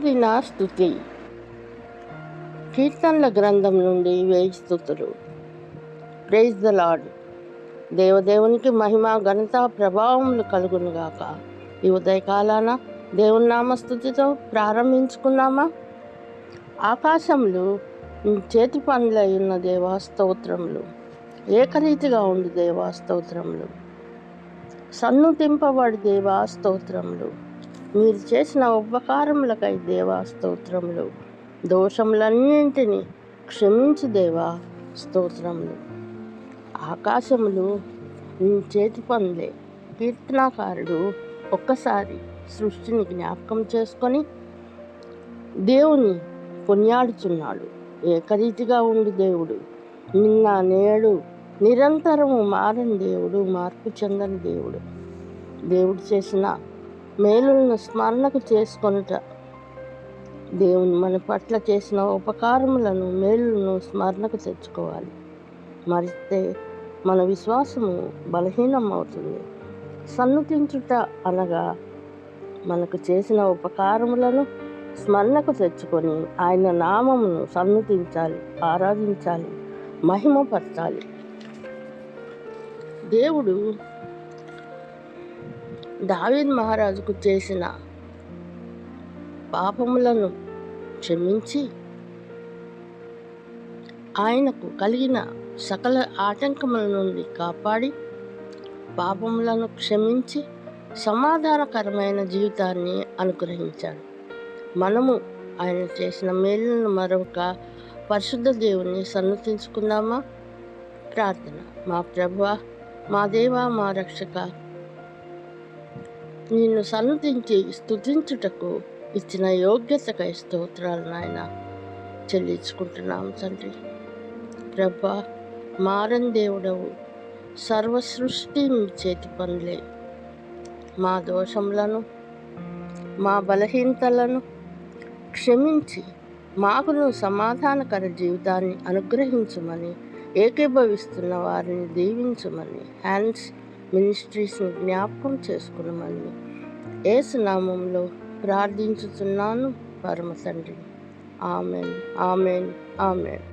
అనుదిన స్థుతి కీర్తనల గ్రంథం నుండి వేయి స్థుతులు ప్రైజ్ ద లార్డ్ దేవదేవునికి మహిమ ఘనత ప్రభావములు కలుగునుగాక ఈ ఉదయకాలాన దేవుని నామస్థుతితో ప్రారంభించుకున్నామా? ఆకాశములు చేతి పనులై ఉన్న దేవాస్తోత్రములు ఏకరీతిగా ఉండి దేవాస్తోత్రములు సన్నుతింపబడి దేవా స్తోత్రములు. మీరు చేసిన ఉపకారములకై దేవా స్తోత్రములు. దోషములన్నింటినీ క్షమించు దేవా స్తోత్రములు. ఆకాశములు నీ చేతి పనులే. కీర్తనాకారుడు ఒక్కసారి సృష్టిని జ్ఞాపకం చేసుకొని దేవుని కొనియాడుచున్నాడు. ఏకరీతిగా ఉండి దేవుడు. నిన్న నేడు నిరంతరము మారని దేవుడు మార్పు చెందని దేవుడు. దేవుడు చేసిన మేలులను స్మరణకు చేసుకొనుట. దేవుని మన పట్ల చేసిన ఉపకారములను మేలులను స్మరణకు తెచ్చుకోవాలి. మరిస్తే మన విశ్వాసము బలహీనం అవుతుంది సన్నుతించుట అనగా మనకు చేసిన ఉపకారములను స్మరణకు తెచ్చుకొని ఆయన నామమును సన్నుతించాలి ఆరాధించాలి మహిమపరచాలి. దేవుడు దావీద్ మహారాజుకు చేసిన పాపములను క్షమించి ఆయనకు కలిగిన సకల ఆటంకముల నుండి కాపాడి పాపములను క్షమించి సమాధానకరమైన జీవితాన్ని అనుగ్రహించాడు. మనము ఆయన చేసిన మేలును మరొక పరిశుద్ధ దేవుని సన్నతించుకుందామా ప్రార్థన. మా ప్రభువ మా దేవ మా రక్షక నిన్ను సన్నతించి స్తుతించుటకు ఇచ్చిన యోగ్యతకై స్తోత్రాలు నాయన చెల్లించుకుంటున్నాం తండ్రి. ప్రభా మారన్ దేవుడవు. సర్వ సృష్టి మీ చేతి పనులే. మా దోషములను మా బలహీనతలను క్షమించి మాకును సమాధానకర జీవితాన్ని అనుగ్రహించమని ఏకీభవిస్తున్న వారిని దీవించమని హ్యాండ్స్ మినిస్ట్రీస్ని జ్ఞాపకం చేసుకున్నామని ఏసునామంలో ప్రార్థించుతున్నాను పరమ తండ్రి. Amen amen amen.